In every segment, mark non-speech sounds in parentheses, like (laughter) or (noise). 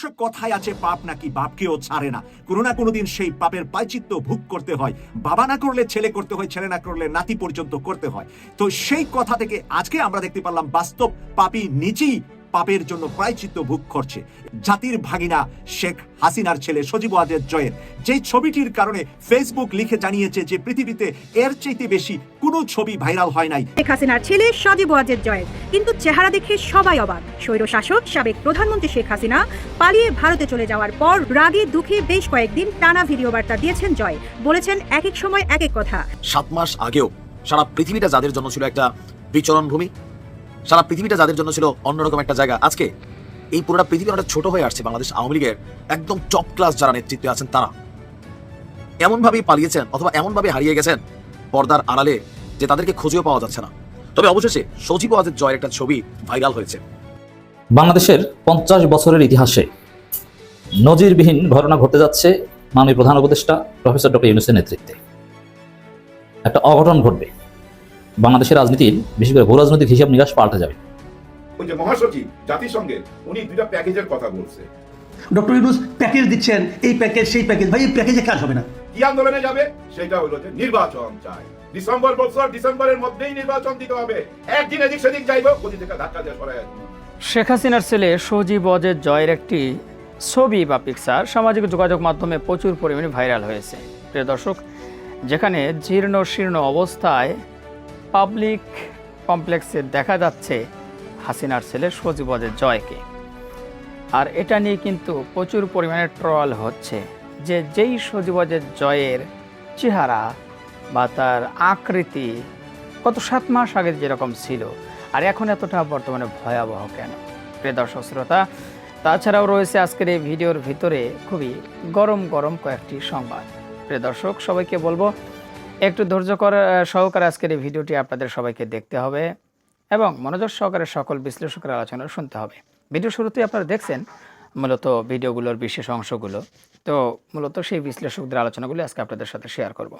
দর্শক কথায় আছে, পাপ নাকি বাপকেও ছাড়ে না। কোনো না কোনোদিন সেই পাপের পাইচিত্য ভোগ করতে হয়। বাবা না করলে ছেলে করতে হয়, ছেলে না করলে নাতি পর্যন্ত করতে হয়। তো সেই কথা থেকে আজকে আমরা দেখতে পারলাম, বাস্তব পাপি নিচেই পাপের জন্য প্রায়চিত্ত ভোগ করছে। জাতির ভাগিনা শেখ হাসিনার ছেলে সজীব ওয়াজেদ জয়ের যে ছবিটির কারণে ফেসবুক লিখে জানিয়েছে যে পৃথিবীতে এর চাইতে বেশি কোনো ছবি ভাইরাল হয় নাই। শেখ হাসিনার ছেলে সজীব ওয়াজেদ জয়ের কিন্তু চেহারা দেখে সবাই অবাক। স্বৈর শাসক সাবেক প্রধানমন্ত্রী শেখ হাসিনা পালিয়ে ভারতে চলে যাওয়ার পর রাগে দুঃখে বেশ কয়েকদিন টানা ভিডিও বার্তা দিয়েছেন জয়। বলেছেন এক এক সময় এক এক কথা। সাত মাস আগেও সারা পৃথিবীটা যাদের জন্য ছিল একটা বিচরণ ভূমি সারা পৃথিবীটা যাদের জন্য ছিল অন্যরকম একটা জায়গা। আজকে এই পুরোটা পৃথিবী অনেক ছোট হয়ে আসছে বাংলাদেশ আওয়ামী লীগের একদম টপ ক্লাস যারা নেতৃত্বে আছেন তারা। এমনভাবেই পালিয়েছেন অথবা এমনভাবে হারিয়ে গেছেন পর্দার আড়ালে যে তাদেরকে খুঁজেও পাওয়া যাচ্ছে না। তবে অবশেষে সজীব ওয়াজেদ জয়ের একটা ছবি ভাইরাল হয়েছে। বাংলাদেশের পঞ্চাশ বছরের ইতিহাসে নজিরবিহীন ঘটনা ঘটতে যাচ্ছে মাননীয় প্রধান উপদেষ্টা প্রফেসর ডক্টর ইউনুসের নেতৃত্বে। একটা অঘটন ঘটবে। বাংলাদেশের রাজনীতির বিশেষ করে ভূ রাজনৈতিক হিসাব নিকাশ পাল্টে যাবে। ওই যে মহাসচিব জাতিসংঘের উনি দুইটা প্যাকেজের কথা বলছে। ডক্টর ইউনুস প্যাকেজ দিচ্ছেন এই প্যাকেজ সেই প্যাকেজ। ভাই এই প্যাকেজে কাজ হবে না। কি আন্দোলনে যাবে? সেটা হলো যে নির্বাচন চাই। ডিসেম্বর বছর ডিসেম্বরের মধ্যেই নির্বাচন দিতে হবে। একদিন এদিক সেদিক যাইব গতি থেকে ধাক্কা দিয়ে সরাই শেখ হাসিনার ছেলে সজীব অজের জয়ের একটি ছবি বা পিকচার সামাজিক যোগাযোগ মাধ্যমে প্রচুর পরিমাণে ভাইরাল হয়েছে। প্রিয় দর্শক যেখানে জীর্ণ শীর্ণ অবস্থায় পাবলিক কমপ্লেক্সে দেখা যাচ্ছে হাসিনার ছেলে সজীব অজের জয়কে। আর এটা নিয়ে কিন্তু প্রচুর পরিমাণে ট্রল হচ্ছে যে যেই সজীব অজের জয়ের চেহারা বা তার আকৃতি গত সাত মাস আগে যেরকম ছিল, আর এখন এতটা বর্তমানে ভয়াবহ কেন? প্রিয় দর্শক শ্রোতা, তাছাড়াও রয়েছে আজকের এই ভিডিওর ভিতরে খুবই গরম গরম কয়েকটি সংবাদ। প্রিয় দর্শক, সবাইকে বলব একটু ধৈর্য কর সহকারে আজকের এই ভিডিওটি আপনাদের সবাইকে দেখতে হবে এবং মনোযোগ সহকারে সকল বিশ্লেষকের আলোচনা শুনতে হবে। ভিডিও শুরুতেই আপনারা দেখছেন মূলত ভিডিওগুলোর বিশেষ অংশগুলো। তো মূলত সেই বিশ্লেষকদের আলোচনাগুলো আজকে আপনাদের সাথে শেয়ার করব।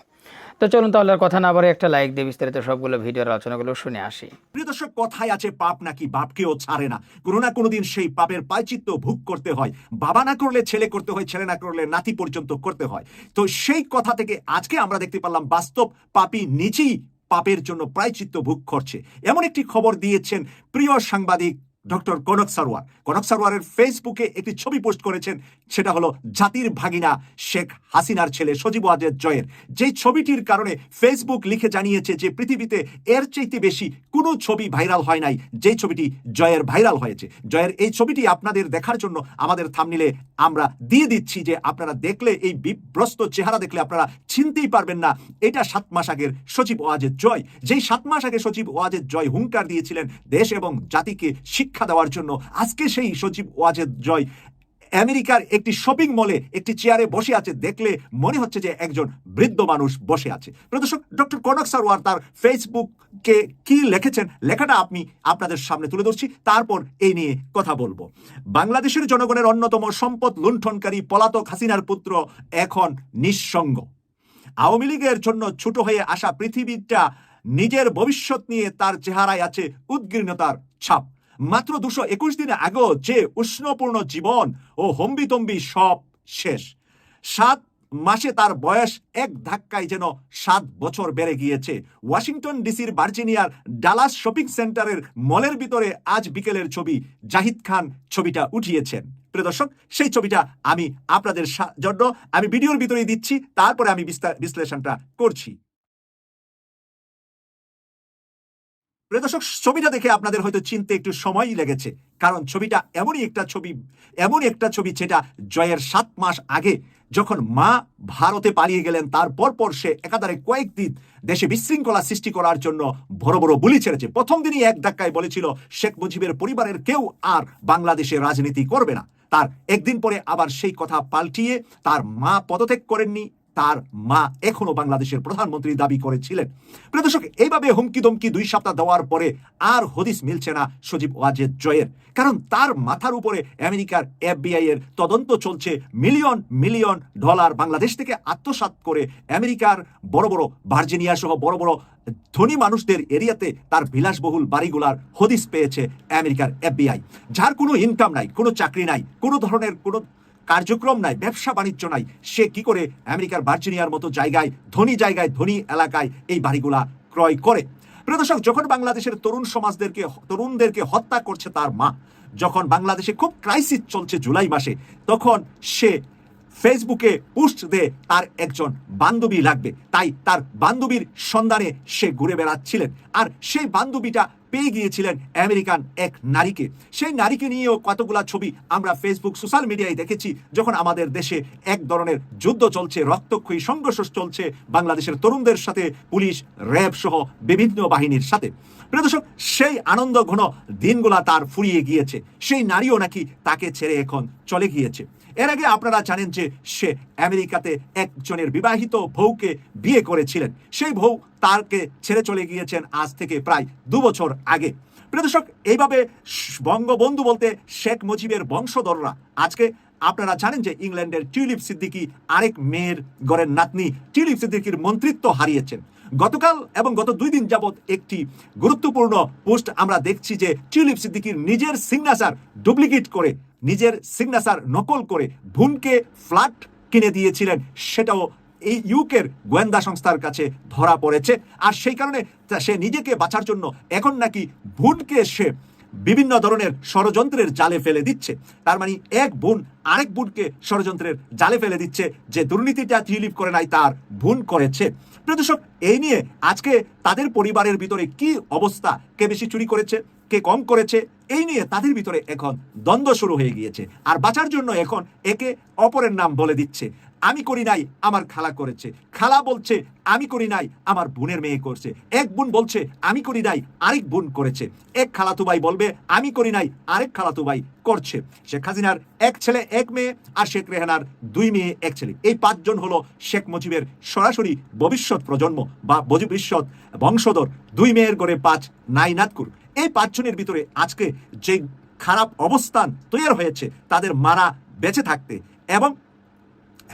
তো চলুন তাহলে কথা না বলে একটা লাইক দিয়ে বিস্তারিত সবগুলো ভিডিওর আলোচনাগুলো শুনে আসি। প্রিয় দর্শক, কথায় আছে পাপ নাকি বাপকেও ছাড়ে না। কোনো না কোনোদিন সেই পাপের পাইচিত্য ভোগ করতে হয়। বাবা না করলে ছেলে করতে হয়, ছেলে না করলে নাতি পর্যন্ত করতে হয়। তো সেই কথা থেকে আজকে আমরা দেখতে পারলাম বাস্তব পাপি নিচেই পাপের জন্য প্রায়চিত্ত ভোগ করছে। এমন একটি খবর দিয়েছেন প্রিয় সাংবাদিক ডক্টর কনক সারোয়ার। কনক সারোয়ারের ফেসবুকে একটি ছবি পোস্ট করেছেন, সেটা হলো জাতির ভাগিনা শেখ হাসিনার ছেলে সজীব ওয়াজেদ জয়ের। যে ছবিটির কারণে ফেসবুক লিখে জানিয়েছে যে পৃথিবীতে এর চাইতে বেশি কোনো ছবি ভাইরাল হয় নাই যে ছবিটি জয়ের ভাইরাল হয়েছে। জয়ের এই ছবিটি আপনাদের দেখার জন্য আমাদের থামনিলে আমরা দিয়ে দিচ্ছি যে আপনারা দেখলে এই বিভ্রস্ত চেহারা দেখলে আপনারা চিনতেই পারবেন না, এটা সাত মাস আগের সচিব ওয়াজের জয়। যেই সাত মাস আগে সচিব ওয়াজের জয় হুঙ্কার দিয়েছিলেন, দেশ এবং জাতিকে শিক্ষা দেওয়ার জন্য আজকে সেই সচিব ওয়াজেদ জয় আমেরিকার একটি শপিং মলে একটি চেয়ারে বসে আছে। দেখলে মনে হচ্ছে যে একজন বৃদ্ধ মানুষ বসে আছে। প্রদর্শক ডক্টর কনক সারওয়ার তার ফেসবুককে কি লিখেছেন লেখাটা আপনি আপনাদের সামনে তুলে ধরছি। তারপর এই নিয়ে কথা বলব। বাংলাদেশের জনগণের অন্যতম সম্পদ লুণ্ঠনকারী পলাতক হাসিনার পুত্র এখন নিঃসঙ্গ। আওয়ামী লীগের জন্য ছোট হয়ে আসা পৃথিবীটা নিজের ভবিষ্যৎ নিয়ে তার চেহারায় আছে উদ্গীর্ণতার ছাপ। মাত্র দুশো একুশ দিন আগেও যে উষ্ণপূর্ণ জীবন ও হম্বিতম্বি সব শেষ। সাত মাসে তার বয়স এক ধাক্কায় যেন সাত বছর বেড়ে গিয়েছে। ওয়াশিংটন ডিসির ভার্জিনিয়ার ডালাস শপিং সেন্টারের মলের ভিতরে আজ বিকেলের ছবি জাহিদ খান ছবিটা উঠিয়েছেন। প্রিয় দর্শক, সেই ছবিটা আমি আপনাদের জন্য আমি ভিডিওর ভিতরে দিচ্ছি, তারপরে আমি বিশ্লেষণটা করছি। প্রিয় দর্শক, ছবিটা দেখে আপনাদের হয়তো চিনতে একটু সময়ই লেগেছে। কারণ ছবিটা এমনই একটা ছবি এমন একটা ছবি যেটা জয়ের সাত মাস আগে যখন মা ভারতে পালিয়ে গেলেন, তারপর পর সে একাধারে কয়েকদিন দেশে বিশৃঙ্খলা সৃষ্টি করার জন্য বড় বড় বুলি ছেড়েছে। প্রথম দিনই এক ধাক্কায় বলেছিল, শেখ মুজিবের পরিবারের কেউ আর বাংলাদেশে রাজনীতি করবে না। তার একদিন পরে আবার সেই কথা পাল্টিয়ে তার মা পদত্যাগ করেননি। তার মা এখনও বাংলাদেশের প্রধানমন্ত্রী দাবি করেছিলেন। প্রিয় দর্শক, এইভাবে হুমকি দমকি দুই সপ্তাহ দেওয়ার পরে আর হদিস মিলছে না সজীব ওয়াজেদ জয়ের। কারণ তার মাথার উপরে আমেরিকার এফবিআই এর তদন্ত চলছে মিলিয়ন মিলিয়ন ডলার। বাংলাদেশ থেকে আত্মসাৎ করে আমেরিকার বড় বড় ভার্জিনিয়া সহ বড় বড় ধনী মানুষদের এরিয়াতে তার বিলাসবহুল বাড়িগুলার হদিস পেয়েছে আমেরিকার এফবিআই। যার কোনো ইনকাম নাই, কোনো চাকরি নাই, কোনো ধরনের কোনো কার্যক্রম নাই, ব্যবসা বাণিজ্য নাই। সে কি করে আমেরিকার ভার্জিনিয়ার মতো জায়গায়, ধনী জায়গায়, ধনী এলাকায় এই বাড়িগুলা ক্রয় করে? প্রিয় দর্শক, যখন বাংলাদেশের তরুণ সমাজদেরকে, তরুণদেরকে হত্যা করছে তার মা, যখন বাংলাদেশে খুব ক্রাইসিস চলছে জুলাই মাসে, তখন সে ফেসবুকে পোস্ট দে তার একজন বান্ধবী লাগবে। তাই তার বান্ধবীর সন্ধানে সে ঘুরে বেড়াচ্ছিলেন। আর সেই বান্ধবীটা পেয়ে গিয়েছিলেন আমেরিকান এক নারীকে। সেই নারীকে নিয়েও কতগুলা ছবি আমরা ফেসবুক সোশ্যাল মিডিয়ায় দেখেছি, যখন আমাদের দেশে এক ধরনের যুদ্ধ চলছে, রক্তক্ষয়ী সংঘর্ষ চলছে বাংলাদেশের তরুণদের সাথে, পুলিশ, র্যাব সহ বিভিন্ন বাহিনীর সাথে। প্রিয় দর্শক, সেই আনন্দ ঘন দিনগুলা তার ফুরিয়ে গিয়েছে। সেই নারীও নাকি তাকে ছেড়ে এখন চলে গিয়েছে। এর আগে আপনারা জানেন যে সে আমেরিকাতে একজনের বিবাহিত বউকে বিয়ে করেছিলেন। সেই বউ তারকে ছেড়ে চলে গিয়েছেন আজ থেকে প্রায় দু বছর আগে। প্রিয় দর্শক, এইভাবে বঙ্গবন্ধু বলতে শেখ মুজিবের বংশধররা। আজকে আপনারা জানেন যে ইংল্যান্ডের টিউলিপ সিদ্দিকি আরেক মেয়ের গড়ের নাতনি টিউলিপ সিদ্দিকির মন্ত্রিত্ব হারিয়েছেন। গতকাল এবং গত দুই দিন যাবৎ একটি গুরুত্বপূর্ণ পোস্ট আমরা দেখছি যে টিউলিপ সিদ্দিকির নিজের সিগনেচার ডুপ্লিকেট করে নিজের সিগনেচার নকল করে ভুনকে ফ্ল্যাট কিনে দিয়েছিলেন, সেটাও এই ইউকের গোয়েন্দা সংস্থার কাছে ধরা পড়েছে। আর সেই কারণে সে নিজেকে বাঁচার জন্য এখন নাকি ভুনকে সে বিভিন্ন ধরনের ষড়যন্ত্রের জালে ফেলে দিচ্ছে। তার মানে এক বোন আরেক বোনকে ষড়যন্ত্রের জালে ফেলে দিচ্ছে, যে দুর্নীতিটা টিউলিপ করে নাই তার বোন করেছে। প্রিয় দর্শক, এই নিয়ে আজকে তাদের পরিবারের ভিতরে কি অবস্থা? কে বেশি চুরি করেছে? কে কম করেছে, এই নিয়ে তাদের ভিতরে এখন দ্বন্দ্ব শুরু হয়ে গিয়েছে। আর বাঁচার জন্য এখন একে অপরের নাম বলে দিচ্ছে। আমি করি নাই, আমার খালা করেছে। খালা বলছে, আমি করি নাই, আমার বোনের মেয়ে করছে। এক বোন বলছে, আমি করি নাই, আরেক বোন করেছে। এক খালাতু ভাই বলবে, আমি করি নাই, আরেক খালাতু ভাই করছে। শেখ হাসিনার এক ছেলে, এক মেয়ে, আর শেখ রেহানার দুই মেয়ে, এক ছেলে। এই পাঁচজন হলো শেখ মুজিবের সরাসরি ভবিষ্যৎ প্রজন্ম বা ভবিষ্যৎ বংশধর। দুই মেয়ের গড়ে পাঁচ নাইনাতকুর এই পাঁচজনের ভিতরে আজকে যে খারাপ অবস্থান তৈরি হয়েছে, তাদের মারা বেঁচে থাকতে এবং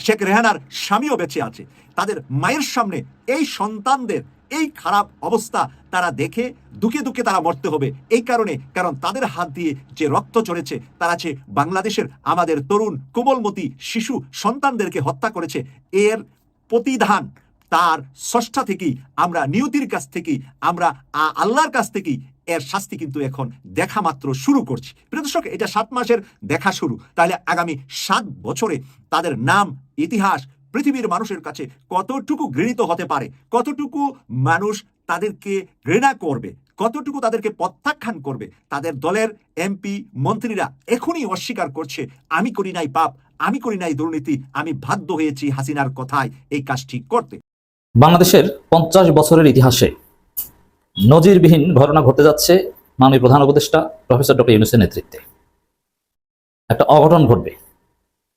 শেখ রেহানার স্বামীও বেঁচে আছে। তাদের মায়ের সামনে এই সন্তানদের এই খারাপ অবস্থা তারা দেখে দুকে দুকে তারা মরতে হবে। এই কারণে, কারণ তাদের হাত দিয়ে যে রক্ত চড়েছে, তারা যে বাংলাদেশের আমাদের তরুণ কোমলমতি শিশু সন্তানদেরকে হত্যা করেছে, এর প্রতিধান তার ষষ্ঠা থেকেই, আমরা নিয়তির কাছ থেকেই, আমরা আল্লাহর কাছ থেকেই এর শাস্তি কিন্তু এখন দেখা মাত্র শুরু করছি। প্রিয় দর্শক, এটা সাত মাসের দেখা শুরু। তাহলে আগামী সাত বছরে তাদের নাম ইতিহাস পৃথিবীর মানুষের কাছে কতটুকু ঘৃণিত হতে পারে, কতটুকু মানুষ তাদেরকে ঘৃণা করবে, কতটুকু তাদেরকে প্রত্যাখ্যান করবে, তাদের দলের এমপি, মন্ত্রীরা এখনই অস্বীকার করছে, আমি করি নাই পাপ, আমি করি নাই দুর্নীতি, আমি বাধ্য হয়েছি হাসিনার কথায় এই কাজটি করতে। বাংলাদেশের পঞ্চাশ বছরের ইতিহাসে নজিরবিহীন ঘটনা ঘটতে যাচ্ছে মাননীয় প্রধান উপদেষ্টা প্রফেসর ডক্টর ইউনুসের নেতৃত্বে। একটা অঘটন ঘটবে।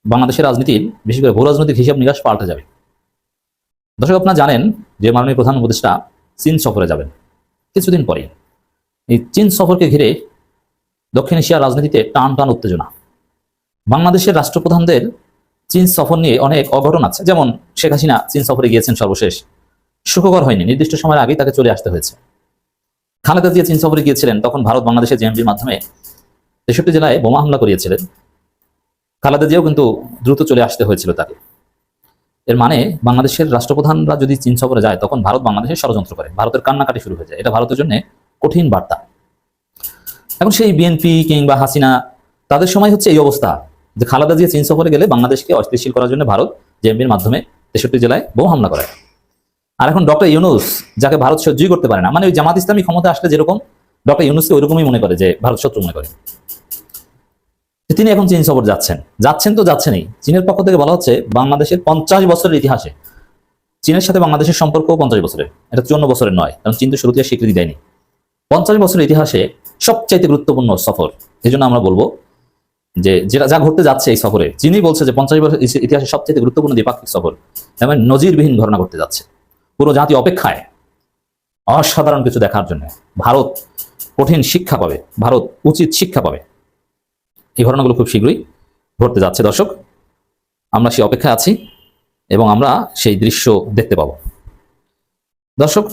বাংলাদেশের রাজনীতির, বিশেষ করে ভূ রাজনৈতিক হিসাব নিকাশ পাল্টে যাবে। দর্শক, আপনারা জানেন যে মাননীয় প্রধান উপদেষ্টা চীন সফরে যাবেন। কিছুদিন পরে এই চীন সফরকে ঘিরে দক্ষিণ এশিয়ার রাজনীতিতে টান টান উত্তেজনা। বাংলাদেশের রাষ্ট্রপ্রধানদের চীন সফর নিয়ে অনেক অঘটন আছে। যেমন শেখ হাসিনা চীন সফরে গিয়েছেন সর্বশেষ। সুখকর হয়নি। নির্দিষ্ট সময়ের আগেই তাকে চলে আসতে হয়েছে। খালেদা জিয়া চীন সফরে গিয়েছিলেন, তখন ভারত বাংলাদেশের জেএমবির মাধ্যমে তেষট্টি জেলায় বোমা হামলা করিয়েছিলেন। খালেদা জিয়াও কিন্তু দ্রুত চলে আসতে হয়েছিল তাকে। এর মানে বাংলাদেশের রাষ্ট্রপ্রধানরা যদি চীন সফরে যায়, তখন ভারত বাংলাদেশে ষড়যন্ত্র করে। ভারতের কান্নাকাটি শুরু হয়ে যায়। এটা ভারতের জন্য কঠিন বার্তা। এখন সেই বিএনপি কিংবা হাসিনা, তাদের সময় হচ্ছে এই অবস্থা যে খালাদা জিয়া চীন সফরে গেলে বাংলাদেশকে অস্থিতিশীল করার জন্য ভারত জেএমবির মাধ্যমে তেষট্টি জেলায় বোম হামলা করে। আর এখন ডক্টর ইউনুস, যাকে ভারত সহ্যই করতে পারে না মানে ওই জামাত ইসলামী ক্ষমতা আসলে যেরকম, ডক্টর ইউনুসকে ওইরকমই মনে করে যে ভারত শত্রু মনে করে। তিনি এখন চীন সফর যাচ্ছেন। যাচ্ছেন তো যাচ্ছেনই। চীনের পক্ষ থেকে বলা হচ্ছে বাংলাদেশের পঞ্চাশ বছরের ইতিহাসে, চীনের সাথে বাংলাদেশের সম্পর্ক পঞ্চাশ বছরের। এটা চুয়ান্ন বছরের নয়, কারণ চীন তো শুরুতে স্বীকৃতি দেয়নি। পঞ্চাশ বছরের ইতিহাসে সবচাইতে গুরুত্বপূর্ণ সফর, এই জন্য আমরা বলব যে যেটা যা ঘটতে যাচ্ছে এই সফরে চীনই বলছে যে পঞ্চাশ বছর ইতিহাসে সবচেয়ে গুরুত্বপূর্ণ দ্বিপাক্ষিক সফর এমন নজিরবিহীন ঘটনা ঘটতে যাচ্ছে। পুরো জাতি অপেক্ষায়, অসাধারণ কিছু দেখার জন্য। ভারত কঠিন শিক্ষা পাবে, ভারত উচিত শিক্ষা পাবে। এই ঘটনাগুলো খুব শীঘ্রই ঘটতে যাচ্ছে, দর্শক। আমরা সেই অপেক্ষায় আছি এবং আমরা সেই দৃশ্য দেখতে পাবো। দর্শক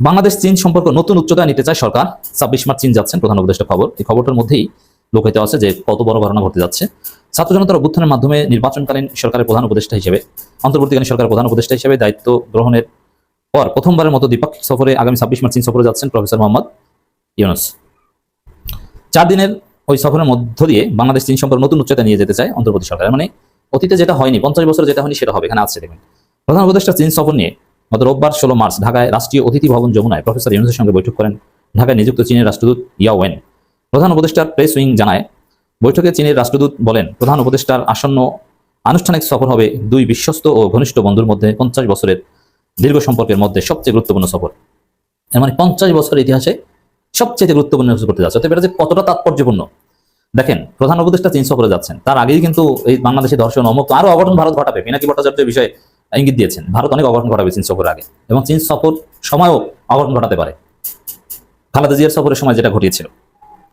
বাংলাদেশ চীন সম্পর্ক নতুন উচ্চতায় নিতে চায় সরকার। ছাব্বিশ মার্চ চীন যাচ্ছেন প্রধান উপদেষ্টা খবর। এই খবরটার মধ্যেই লোকায়িত আছে যে কত বড় ঘটনা ঘটতে যাচ্ছে। ছাত্র জনতার অভ্যুত্থানের মাধ্যমে নির্বাচনকালীন সরকারের প্রধান উপদেষ্টা হিসেবে, অন্তর্বর্তীকালীন সরকারের প্রধান উপদেষ্টা হিসেবে দায়িত্ব গ্রহণের পর প্রথমবারের মতো দ্বিপাক্ষিক সফরে আগামী ছাব্বিশ মার্চ চীন সফরে যাচ্ছেন প্রফেসর মোহাম্মদ ইউনুস। চার দিনের ওই সফরের মধ্য দিয়ে বাংলাদেশ চীন সম্পর্ক নতুন উচ্চতায় নিয়ে যেতে চায় অন্তর্বর্তী সরকার। মানে অতীতে যেটা হয়নি, পঞ্চাশ বছর যেটা হয়নি সেটা হবে, এখানে আছে দেখবেন প্রধান উপদেষ্টা চীন সফর নিয়ে গত রোববার ষোলো মার্চ ঢাকায় রাষ্ট্রীয় অতিথি ভবন যমুনায় প্রফেসর ইউনুসের সঙ্গে বৈঠক করেন ঢাকায় নিযুক্ত চীনের রাষ্ট্রদূত ইয়া ওয়েন। প্রধান উপদেষ্টার প্রেস উইং জানায়, বৈঠকে চীনের রাষ্ট্রদূত বলেন, প্রধান উপদেষ্টার আসন্ন আনুষ্ঠানিক সফর হবে দুই বিশ্বস্ত ও ঘনিষ্ঠ বন্ধুর মধ্যে পঞ্চাশ বছরের দীর্ঘ সম্পর্কের মধ্যে সবচেয়ে গুরুত্বপূর্ণ সফর। মানে পঞ্চাশ বছরের ইতিহাসে সবচেয়ে গুরুত্বপূর্ণ কিছু করতে যাচ্ছে। এটা যে কতটা তাৎপর্যপূর্ণ। দেখেন, প্রধান উপদেষ্টা চীন সফরে যাচ্ছেন। তার আগেই কিন্তু এই বাংলাদেশে ধর্ষণ অমুক আরও অঘটন ভারত ঘটাবে। পিনাকি ভট্টাচার্যের বিষয়ে ইঙ্গিত দিয়েছেন। ভারত অনেক অঘটন ঘটাবে চীন সফরের আগে। এবং চীন সফর সময়ও অঘটন ঘটাতে পারে। খালেদা জিয়ার সফরের সময় যেটা ঘটিয়েছিল।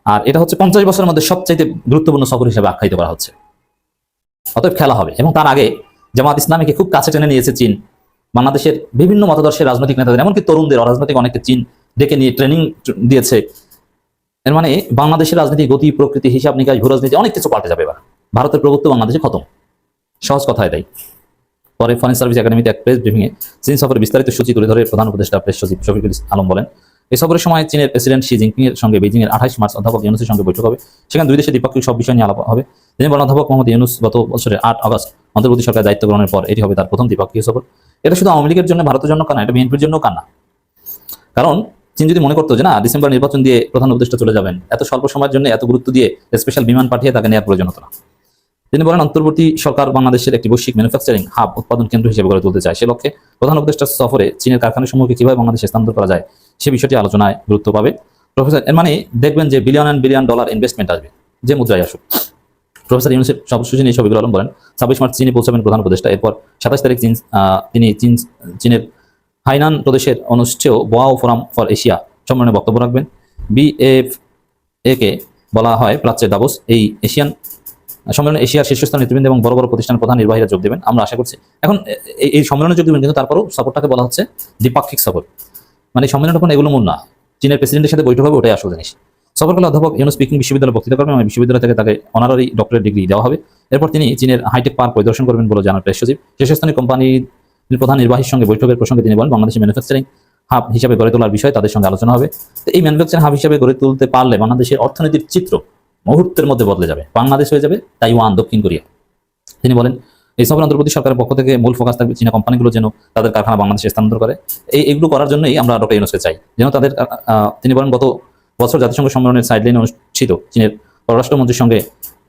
আর এটা হচ্ছে পঞ্চাশ বছরের মধ্যে সবচাইতে গুরুত্বপূর্ণ সফর হিসেবে আখ্যায়িত করা হচ্ছে। অতএব খেলা হবে। এবং তার আগে জামাত ইসলামীকে খুব কাছে টেনে নিয়েছে চীন। বাংলাদেশের বিভিন্ন মতাদর্শের রাজনৈতিক নেতাদের, এমনকি তরুণদের, অরাজনৈতিক অনেকে চীন ডেকে নিয়ে ট্রেনিং দিয়েছে। এর মানে বাংলাদেশের রাজনীতি, গতি, প্রকৃতি, হিসাব নিকাশ ভূ রাজনীতি অনেক কিছু পাল্টে যাবে এবার। ভারতের প্রভুত্ব বাংলাদেশে খতম। সহজ কথা এটাই। পরে ফরেন সার্ভিস একাডেমিতে এক প্রেস ব্রিফিংয়ে চীন সফরের বিস্তারিত সূচি তুলে ধরে প্রধান উপদেষ্টা প্রেস সচিব শফিকুল আলম বলেন, এই সফরের সময় চীনের প্রেসিডেন্ট শি জিনপিং এর সঙ্গে বেজিং এর আঠাশ মার্চ অধ্যাপক ইউনুসের সঙ্গে বৈঠক হবে। সেখানে দুই দেশের দ্বিপাক্ষিক সব বিষয় নিয়ে আলাপ হবে। তিনি বলেন, অধ্যাপক মোহাম্মদ ইউনুস গত বছরের আট আগস্ট অন্তর্বর্তী সরকার দায়িত্ব গ্রহণের পর এটি হবে তার প্রথম দ্বিপাক্ষিক সফর। এটা শুধু আওয়ামী লীগের জন্য, ভারতের জন্য কান্না, এটা বিএনপির জন্য কান্না। কারণ চীন যদি মনে করতো যে, না, ডিসেম্বর নির্বাচন দিয়ে প্রধান উপদেষ্টা চলে যাবেন, এত স্বল্প সময়ের জন্য এত গুরুত্ব দিয়ে স্পেশাল বিমান পাঠিয়ে তাকে নেওয়ার প্রয়োজন হতো না। তিনি বলেন, অন্তর্বর্তী সরকার বাংলাদেশের একটি বৈশ্বিক ম্যানুফ্যাকচারিং হাব উৎপাদন কেন্দ্র হিসেবে গড়ে তুলতে চায়। সে লক্ষ্যে প্রধান উপদেষ্টা সফরে চীনের কারখানা কারখানাসমূহকে কীভাবে বাংলাদেশে স্থানান্তর করা যায়, সে বিষয়টি আলোচনায় গুরুত্ব পাবে। প্রফেসর, এর মানে দেখবেন যে billion and billion dollar investment আসবে, যে মুদ্রায় আসুক। প্রফেসর ইউনুসেফ সবশেষে নিয়ে শফিকুল আলম বলেন ছাব্বিশ মার্চ চীনে পৌঁছাবেন প্রধান উপদেষ্টা। এরপর সাতাশ তারিখ চীন তিনি চীন, চীনের হাইনান প্রদেশের অনুষ্ঠেয় বোয়াও ফোরাম ফর এশিয়া সম্মেলনে বক্তব্য রাখবেন। বিএফ একে বলা হয় প্রাচ্যের দাবস। এই এশিয়ান সম্মেলনে এশিয়ার শীর্ষস্থান নেতৃবৃন্দ এবং বড় বড় প্রতিষ্ঠান প্রধান নির্বাহীরা যোগ দেবেন। আমরা আশা করছি। এখন এই- সম্মেলনে যোগ দেবেন কিন্তু তারপরও সাপোর্টটাকে বলা হচ্ছে দ্বিপাক্ষিক সফর মানে এই সম্মেলনের কোনো এগুলো মূল না। চীনের প্রেসিডেন্টের সাথে বৈঠক হবে, ওটাই আসল জিনিস। সফরকালে অধ্যাপক ইউনুস স্পিকিং বিশ্ববিদ্যালয়ে বক্তৃতা করবেন এবং বিশ্ববিদ্যালয় থেকে তাকে অনারারি ডক্টরেট ডিগ্রি দেওয়া হবে। এরপর তিনি চীনের হাইটেক পার্ক পরিদর্শন করবেন বলে জানান প্রেস সচিব শীর্ষস্থানীয় কোম্পানির প্রধান নির্বাহীর সঙ্গে বৈঠকের প্রসঙ্গে তিনি বলেন বাংলাদেশের ম্যানুফ্যাকচারিং হাব হিসাবে গড়ে তোলার বিষয়ে তাদের সঙ্গে আলোচনা হবে। তো এই ম্যানুফ্যাকচারিং হাব হিসাবে গড়ে তুলতে পারলে বাংলাদেশের অর্থনীতির চিত্র মুহূর্তের মধ্যে বদলে যাবে। বাংলাদেশ হয়ে যাবে তাইওয়ান, দক্ষিণ কোরিয়া। তিনি বলেন, এই সফর অন্তর্বর্তী সরকারের পক্ষ থেকে মূল ফোকাস থাকবে চীনা কোম্পানিগুলো যেন তাদের কারখানা বাংলাদেশে স্থানান্তর করে। এই, এগুলো করার জন্যই আমরা ডক্টর ইউনুসকে চাই, যেন তাদের তিনি বলেন, গত বছর জাতিসংঘ সম্মেলনের সাইডলাইনে অনুষ্ঠিত চীনের পররাষ্ট্রমন্ত্রীর সঙ্গে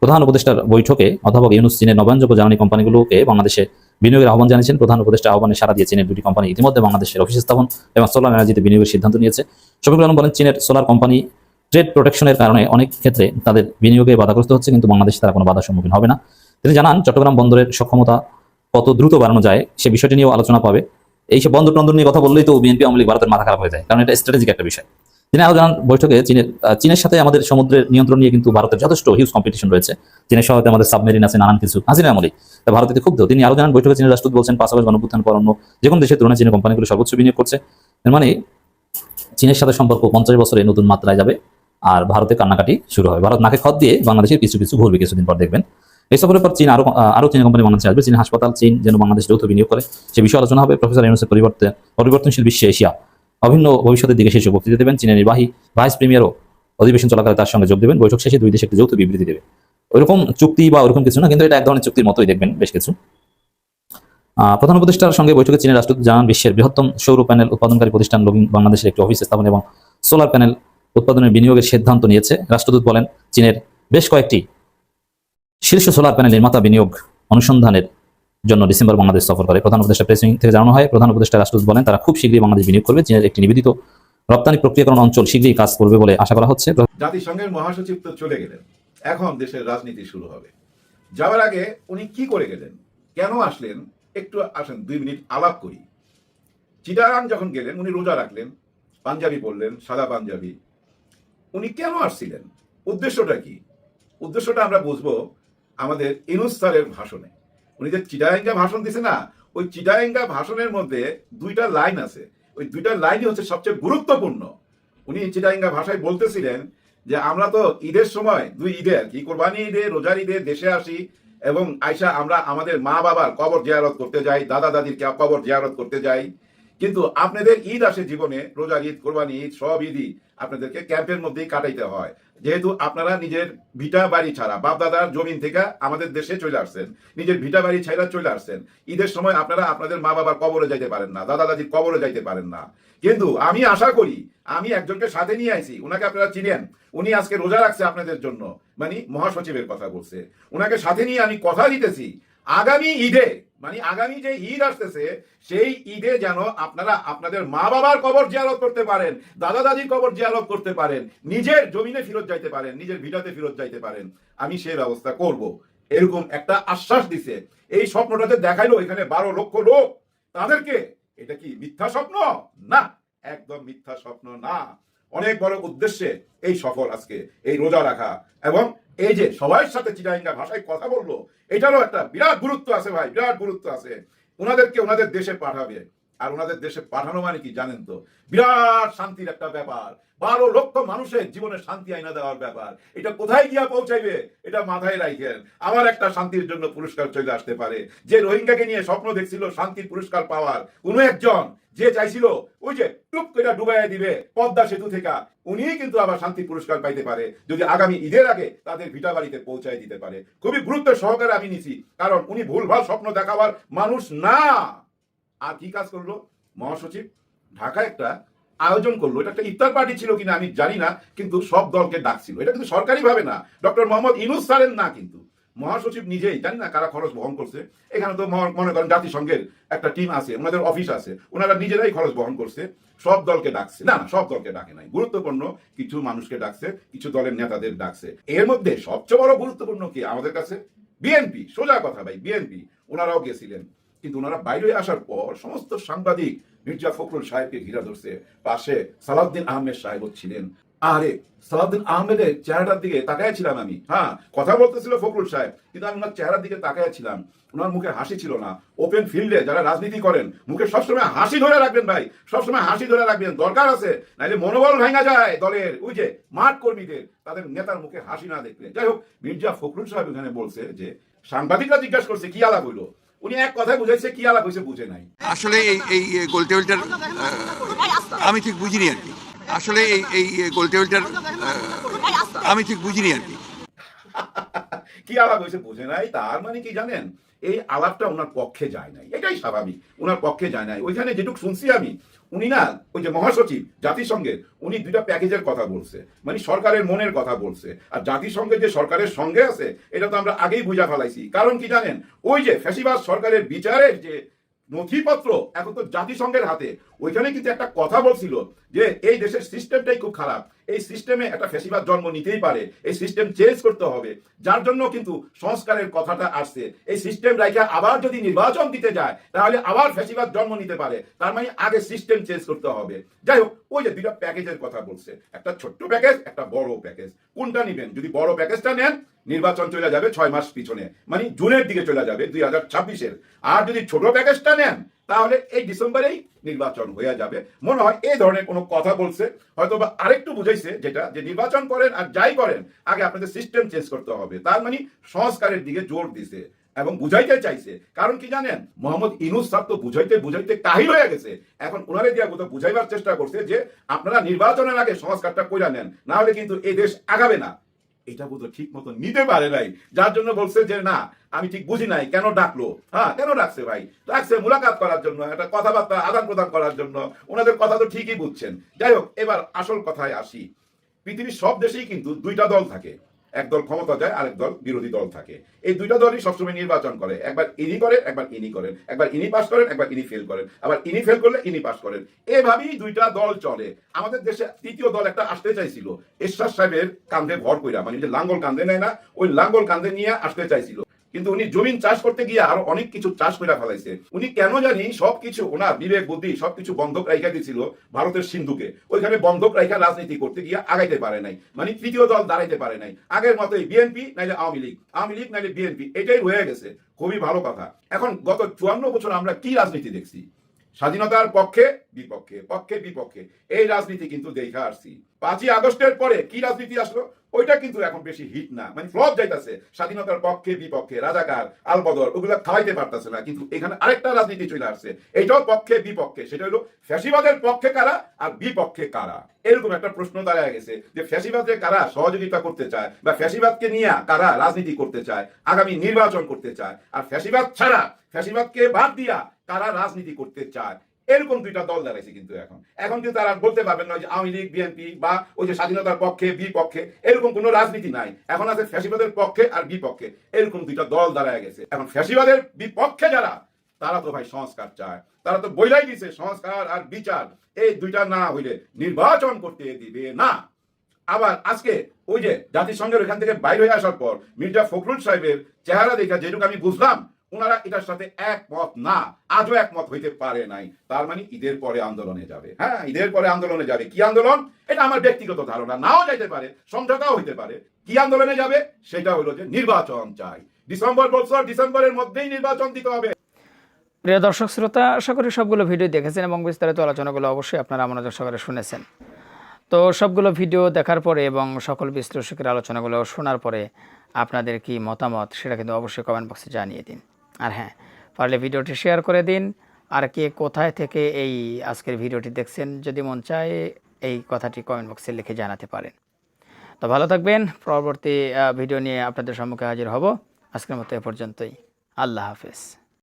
প্রধান উপদেষ্টার বৈঠকে অধ্যাপক ইউনুস চীনের নবায়নযোগ্য জ্বালানি কোম্পানিগুলোকে বাংলাদেশে বিনিয়োগের আহ্বান জানিয়েছেন। প্রধান উপদেষ্টা আহ্বানে সারা দিয়ে চীনের দুটি কোম্পানি ইতিমধ্যে বাংলাদেশের অফিস স্থাপন এবং সোলার এনার্জিতে বিনিয়োগের সিদ্ধান্ত নিয়েছে। শফিকুল আলম বলেন, চীনের সোলার কোম্পানি ট্রেড প্রোটেকশনের কারণে অনেক ক্ষেত্রে তাদের বিনিয়োগে বাধাগ্রস্ত হচ্ছে, কিন্তু বাংলাদেশ তারা কোনো বাধার সম্মুখীন হবে না। তিনি জানান, চট্টগ্রাম বন্দরের সক্ষমতা কত দ্রুত বাড়ানো যায় সে বিষয়টি নিয়েও আলোচনা পাবে। এই সব বন্দর টন্দর নিয়ে কথা বললেই তো বিএনপি, আওয়ামী ভারতের মাথা খারাপ হয়ে যায়, কারণ এটা স্ট্র্যাটেজিক একটা বিষয়। আরও জানান বৈঠকে চীনের চীনের সাথে আমাদের সমুদ্রের নিয়ন্ত্রণ নিয়ে কিন্তু ভারতের যথেষ্ট হিউজ কম্পিটিশন রয়েছে। চীনের সহায়তা আমাদের সাবমেরিন আছে, নানান কিছু। হাসিনা আমলি তা ভারত এতে ক্ষুব্ধ। তিনি জানান বৈঠকে চীনের রাষ্ট্রদূত বলছেন পাশাপাশি গণপুত্থান পর অন্য যে কোনো দেশের তুলনায় চীনের কোম্পানিগুলো সর্বোচ্চ বিনিয়োগ করছে। মানে চীনের সাথে সম্পর্ক পঞ্চাশ বছরে নতুন মাত্রায় যাবে আর ভারতে কান্নাকাটি শুরু হবে। ভারত নাকে খত দিয়ে বাংলাদেশের কিছু কিছু ঘুরবে কিছুদিন পর দেখবেন। এই সফরের পর চীন আরও আরও চীন কোম্পানি বাংলাদেশে আসবে। চীন হাসপাতাল, চীন যেন বাংলাদেশ যৌথ বিনিয়োগ করে। সে বিষয়ে আলোচনা হবে। প্রফেসর ইউনুসের পরিবর্তে পরিবর্তনশীল বিশ্বে এশিয়া। অভিন্ন ভবিষ্যতের দিকে শেষে বক্তৃতা দেবেন। চীনের নির্বাহী ভাইস প্রিমিয়ারও অধিবেশন চলাকালে তার সঙ্গে যোগ দেবেন। বৈঠক শেষে দুই দেশ একটি যৌথ বিবৃতি দেবে। ওইরকম চুক্তি বা ওরকম কিছু না, কিন্তু এটা এক ধরনের চুক্তির মতোই দেখবেন বেশ কিছু। প্রধান উপদেষ্টার সঙ্গে বৈঠকে চীনের রাষ্ট্রদূত জানান, বিশ্বের বৃহত্তম সৌর প্যানেল উৎপাদনকারী প্রতিষ্ঠান বাংলাদেশের একটি অফিস স্থাপন এবং সোলার প্যানেল উৎপাদনের বিনিয়োগের সিদ্ধান্ত নিয়েছে। রাষ্ট্রদূত বলেন, চীনের বেশ কয়েকটি শীর্ষ সোলার প্যানেল নির্মাতা বিনিয়োগ অনুসন্ধানের জন্য ডিসেম্বর বাংলাদেশ সফর করে। প্রধান উপদেষ্টা প্রেসিং থেকে জানানো হয়, প্রধান উপদেষ্টা রাষ্ট্রদূত বলেন, তারা খুব শীঘ্রই বাংলাদেশ বিনিয়োগ করবে চীনের একটি নিবেদিত রপ্তানি প্রক্রিয়াকরণ অঞ্চল শীঘ্রই কাজ করবে বলে আশা করা হচ্ছে। জাতিসংঘের মহাসচিব তো চলে গেলেন। এখন দেশের রাজনীতি শুরু হবে। যাওয়ার আগে উনি কি করে গেলেন? কেন আসলেন? একটু আসেন, দুই মিনিট আলাপ করি। চিটাগাং যখন গেলেন, উনি রোজা রাখলেন, পাঞ্জাবি পরলেন, সাদা পাঞ্জাবি। উনি কেন আসছিলেন? উদ্দেশ্যটা কি? উদ্দেশ্যটা আমরা বুঝব আমাদের ইনুস স্যারের ভাষণে। উনি যে চিটাগাঙ্গা ভাষণ দিছে না, ওই চিটাগাঙ্গা ভাষণের মধ্যে দুইটা লাইন আছে। ওই দুইটা লাইনই হচ্ছে সবচেয়ে গুরুত্বপূর্ণ। উনি চিটাগাঙ্গা ভাষায় বলতেছিলেন যে, আমরা তো ঈদের সময় দুই ঈদে আর কি, কোরবানি ঈদে, রোজার ঈদে দেশে আসি এবং আয়সা আমরা আমাদের মা বাবার কবর জিয়ারত করতে যাই দাদা দাদির কবর জিয়ারত করতে যাই। কিন্তু আপনাদের ঈদ আসে জীবনে রোজার ঈদ, কোরবানি ঈদ, সব ঈদই আপনাদেরকে ক্যাম্পের মধ্যেই কাটাইতে হয়। যেহেতু আপনারা নিজের ভিটা বাড়ি ছাড়া বাপ দাদার জমিন থেকে আমাদের দেশে চলে আসছেন, নিজের ভিটা বাড়ি ছাড়া চলে আসছেন, ঈদের সময় আপনারা আপনাদের মা বাবার কবরে যাইতে পারেন না দাদা দাদির কবরে যাইতে পারেন না। কিন্তু আমি আশা করি, আমি একজনকে সাথে নিয়ে আইছি, উনাকে আপনারা চিনেন, উনি আজকে রোজা রাখছে আপনাদের জন্য। মানে মহাসচিবের কথা বলছে। উনাকে সাথে নিয়ে আমি কথা দিতেছি আগামী ঈদে মানে আগামী যে ঈদ আসতেছে, সেই ঈদে যেন আপনারা আপনাদের মা বাবার কবর জিয়ারত করতে পারেন দাদা দাদির কবর জিয়ারত করতে পারেন, নিজের জমিনে ফেরত যাইতে পারেন, নিজের ভিটাতে ফেরত যাইতে পারেন, আমি সেই ব্যবস্থা করব। এরকম একটা আশ্বাস দিছে। এই স্বপ্নটাতে দেখাইলো এখানে বারো লক্ষ লোক। তাদেরকে, এটা কি মিথ্যা স্বপ্ন? না, একদম মিথ্যা স্বপ্ন না। অনেক বড় উদ্দেশ্যে এই সফর আজকে এই রোজা রাখা এবং এই যে সবার সাথে চিরাইঙ্গা ভাষায় কথা বলল, এটারও একটা বিরাট গুরুত্ব আছে ভাই, বিরাট গুরুত্ব আছে। ওনাদেরকে ওনাদের দেশে পাঠাবে। আর ওনাদের দেশে পাঠানো মানে কি জানেন তো? বিরাট শান্তির একটা ব্যাপার। বারো লক্ষ মানুষের জীবনে শান্তি আইনা দেওয়ার ব্যাপার। এটা কোথায় গিয়া পৌঁছাইবে, এটা মাথায় রাখেন আমার একটা শান্তির জন্য পুরস্কার চলে আসতে পারে। যে রোহিঙ্গাকে নিয়ে স্বপ্ন দেখছিল শান্তির পুরস্কার পাওয়ার, কোন একজন যে চাইছিল, ওই যে টুপ করে ডুবাই দিবে পদ্মা সেতু থেকে, উনিই কিন্তু আবার শান্তি পুরস্কার পাইতে পারে। যদি আগামী ঈদের আগে তাদের ভিটা বাড়িতে পৌঁছায় দিতে পারে। খুবই গুরুত্ব সহকারে আমি নিছি, কারণ উনি ভুলভাল স্বপ্ন দেখাবার মানুষ না। আর কি কাজ করল? মহাসচিব ঢাকা একটা আয়োজন করল, এটা একটা ইফতার পার্টি ছিল কিনা আমি জানি না, কিন্তু সব দলকে ডাকছিল এটা কিন্তু সরকারি ভাবে না, ডক্টর মোহাম্মদ ইনুস স্যারের না কিন্তু। মহাসচিব নিজেই, জানি না কারা খরচ বহন করছে। এখানে তো মনে করেন জাতিসংঘের একটা টিম আছে, ওনাদের অফিস আছে, ওনারা নিজেরাই খরচ বহন করছে, সব দলকে ডাকছে। না না, সব দলকে ডাকে নাই। গুরুত্বপূর্ণ, কিছু মানুষকে ডাকছে, কিছু দলের নেতাদের ডাকছে। এর মধ্যে সবচেয়ে বড় গুরুত্বপূর্ণ কি? আমাদের কাছে বিএনপি, সোজা কথা ভাই, বিএনপি। ওনারাও গেছিলেন। কিন্তু ওনারা বাইরে আসার পর সমস্ত সাংবাদিক মির্জা ফখরুল সাহেবকে ঘিরা ধরছে। পাশে সালাউদ্দিন আহমেদ সাহেব ছিলেন। আরে, সালাউদ্দিন আহমেদের চেহারাটার দিকে তাকায় ছিলাম আমি। হ্যাঁ কথা বলতেছিল ফখরুল সাহেব, কিন্তু আমি ওনার চেহারার দিকে তাকায় ছিলাম। ওনার মুখে হাসি ছিল না। ওপেন ফিল্ডে যারা রাজনীতি করেন, মুখে সবসময় হাসি ধরে রাখবেন ভাই, সবসময় হাসি ধরে রাখবেন। দরকার আছে, নাইলে মনোবল ভাঙা যায় দলের। ওই যে মাঠ কর্মীদের, তাদের নেতার মুখে হাসি না দেখলে। যাই হোক, মির্জা ফখরুল সাহেব এখানে বলছে যে, সাংবাদিকরা জিজ্ঞাসা করছে, কি আলাপ হইল? উনি এক কথায় বুঝাইছে কি আলাপ হয়েছে বুঝে নাই। আসলে এই এই গোল টেবিলটার আমি ঠিক বুঝিনি আর কি। আসলে এই এই গোল টেবিলটার আমি ঠিক বুঝিনি আর কি। (laughs) কি আলাপ হয়েছে বুঝে নাই তার মানে কি জানেন? এই আলাপটা ওনার পক্ষে যায় নাই। এটাই স্বাভাবিক ওনার পক্ষে যায় নাই। ওইখানে যেটুকু শুনছি আমি উনি না, ওই যে মহাসচিব, জাতিসংঘের, উনি দুইটা প্যাকেজের কথা বলছে। মানে সরকারের মনের কথা বলছে। আর জাতিসংঘের যে সরকারের সঙ্গে আছে, এটা তো আমরা আগেই বুঝা ফেলাইছি। কারণ কি জানেন? ওই যে ফ্যাসিবাদ সরকারের বিচারের যে নথিপত্র, এখন তো জাতিসংঘের হাতে। ওইখানে কিন্তু একটা কথা বলছিল যে, এই দেশের সিস্টেমটাই খুব খারাপ। এই সিস্টেমে একটা ফেসিবাদ জন্ম নিতেই পারে। এই সিস্টেম চেঞ্জ করতে হবে। যার জন্য কিন্তু সংস্কারের কথাটা আসছে। এই সিস্টেম রাইখা আবার যদি নির্বাচন দিতে যায়, তাহলে আবার ফেসিবাদ জন্ম নিতে পারে। তার মানে আগে সিস্টেম চেঞ্জ করতে হবে। যাই হোক, ওই যে দুইটা প্যাকেজের কথা বলছে। একটা ছোট্ট প্যাকেজ, একটা বড় প্যাকেজ। কোনটা নেবেন? যদি বড় প্যাকেজটা নেন নির্বাচন চলে যাবে ছয় মাস পিছনে। মানে জুনের দিকে চলে যাবে দুই হাজার ছাব্বিশের। আর যদি ছোট প্যাকেজটা নেন, তাহলে এই ডিসেম্বরেই নির্বাচন হয়ে যাবে। মনে হয় এই ধরনের কোনো কথা বলছে হয়তো বা আরেকটু বুঝাইছে যেটা, যে নির্বাচন করেন আর যাই করেন, আগে আপনাদের সিস্টেম চেঞ্জ করতে হবে। তার মানে সংস্কারের দিকে জোর দিছে এবং বুঝাইতে চাইছে। কারণ কি জানেন, মোহাম্মদ ইনুস সাহেব তো বুঝাইতে বুঝাইতে কাহিল হয়ে গেছে। এখন ওনারে দিয়া কোথাও বুঝাইবার চেষ্টা করছে যে, আপনারা নির্বাচনের আগে সংস্কারটা কইরা নেন না হলে কিন্তু এই দেশ আগাবে না। এটা বোধ ঠিক মতো নিতে পারে নাই। যার জন্য বলছে যে, না, আমি ঠিক বুঝি নাই, কেন ডাকলো? হ্যাঁ কেন ডাকছে ভাই? ডাকছে মুলাকাত করার জন্য, একটা কথাবার্তা আদান প্রদান করার জন্য। ওনাদের কথা তো ঠিকই বুঝছেন। যাই হোক, এবার আসল কথায় আসি। পৃথিবীর সব দেশেই কিন্তু দুইটা দল থাকে। এক দল ক্ষমতা যায়, আরেক দল বিরোধী দল থাকে। এই দুইটা দলই সবসময় নির্বাচন করে। একবার ইনি করেন, একবার ইনি করেন। একবার ইনি পাস করেন, একবার ইনি ফেল করেন। আবার ইনি ফেল করলে ইনি পাস করেন। এভাবেই দুইটা দল চলে। আমাদের দেশে তৃতীয় দল একটা আসতে চাইছিল। এরশাদ সাহেবের কান্ধে ভর কইরা মানে যে লাঙ্গল কান্ধে নেয় না, ওই লাঙ্গল কান্ধে নিয়ে আসতে চাইছিল। কিন্তু উনি জমিন চাষ করতে গিয়ে আরও অনেক কিছু চাষ করে ফেলাইছে। উনি কেন জানি সবকিছু ওনার বিবেক, বুদ্ধি, সবকিছু বন্ধক রাইখা দিছিল ভারতের সিন্ধুকে। ওইখানে বন্ধক রাইখা রাজনীতি করতে গিয়ে আগাইতে পারে নাই। মানে তৃতীয় দল দাঁড়াইতে পারে নাই। আগের মতোই বিএনপি নাইলে আওয়ামী লীগ আওয়ামী লীগ নাইলে বিএনপি এটাই হয়ে গেছে। খুবই ভালো কথা। এখন গত চুয়ান্ন বছর আমরা কি রাজনীতি দেখছি? স্বাধীনতার পক্ষে, বিপক্ষে পক্ষে, বিপক্ষে, এই রাজনীতি কিন্তু দেখা আসছি। পাঁচই আগস্টের পরে কি রাজনীতি আসলো? ওইটা কিন্তু এখন বেশি হিট না। মানে ফ্লপ যাইতাছে, স্বাধীনতার পক্ষে, বিপক্ষে, রাজাকার, আলবদর, ওগুলো খাওয়াইতে পারতেছে না। কিন্তু এখানে আরেকটা রাজনীতি চলে আসছে। এটাও পক্ষে, বিপক্ষে, সেটা হলো ফ্যাসিবাদের পক্ষে কারা আর বিপক্ষে কারা? এরকম একটা প্রশ্ন দাঁড়ায় গেছে যে ফ্যাসিবাদে কারা সহযোগিতা করতে চায় বা ফ্যাসিবাদকে নিয়ে কারা রাজনীতি করতে চায়, আগামী নির্বাচন করতে চায়। আর ফ্যাসিবাদ ছাড়া, ফ্যাসিবাদকে বাদ দিয়া কারা রাজনীতি করতে চায়। এরকম দুইটা দল দাঁড়াইছে কিন্তু এখন। এখন কিন্তু তারা বলতে পারবেন না যে আওয়ামী লীগ, বিএনপি বা ওই যে স্বাধীনতার পক্ষে, বিপক্ষে, এরকম কোনো রাজনীতি নাই। এখন আছে ফ্যাসিবাদের পক্ষে আর বিপক্ষে। এরকম দুইটা দল দাঁড়ায় গেছে। এখন ফ্যাসিবাদের বিপক্ষে যারা, তারা তো ভাই সংস্কার চায়। তারা তো বইলাই দিছে সংস্কার আর বিচার। এই দুইটা না হইলে নির্বাচন করতে দিবে না। আবার আজকে ওই যে জাতিসংঘের ওইখান থেকে বাইরে হয়ে আসার পর মির্জা ফখরুল সাহেবের চেহারা দেখা যেটুকু আমি বুঝলাম ওনারা এটার সাথে একমত না। আজও একমত হইতে পারে নাই। তার মানে ঈদের পরে আন্দোলনে যাবে। হ্যাঁ ঈদের পরে আন্দোলনে যাবে। কি আন্দোলন? এটা আমার ব্যক্তিগত ধারণা। নাও যাইতে পারে, সমঝোতাও হইতে পারে। কি আন্দোলনে যাবে? সেটা হলো যে নির্বাচন চাই। ডিসেম্বর বছর ডিসেম্বরের মধ্যেই নির্বাচন দিতে হবে। প্রিয় দর্শক, শ্রোতা, আশা করি সবগুলো ভিডিও দেখেছেন এবং বিস্তারিত আলোচনাগুলো অবশ্যই আপনারা মনোযোগ সহকারে শুনেছেন। তো সবগুলো ভিডিও দেখার পরে এবং সকল বিশ্লেষকের আলোচনাগুলো শোনার পরে আপনাদের কি মতামত, সেটা কিন্তু অবশ্যই কমেন্ট বক্সে জানিয়ে দিন। আর হ্যাঁ পারলে ভিডিওটি শেয়ার করে দিন। আর কে কোথায় থেকে এই আজকের ভিডিওটি দেখছেন, যদি মন চায় এই কথাটি কমেন্ট বক্সে লিখে জানাতে পারেন। তো ভালো থাকবেন, পরবর্তী ভিডিও নিয়ে আপনাদের সম্মুখে হাজির হব। আজকের মতো এ পর্যন্তই। আল্লাহ হাফেজ।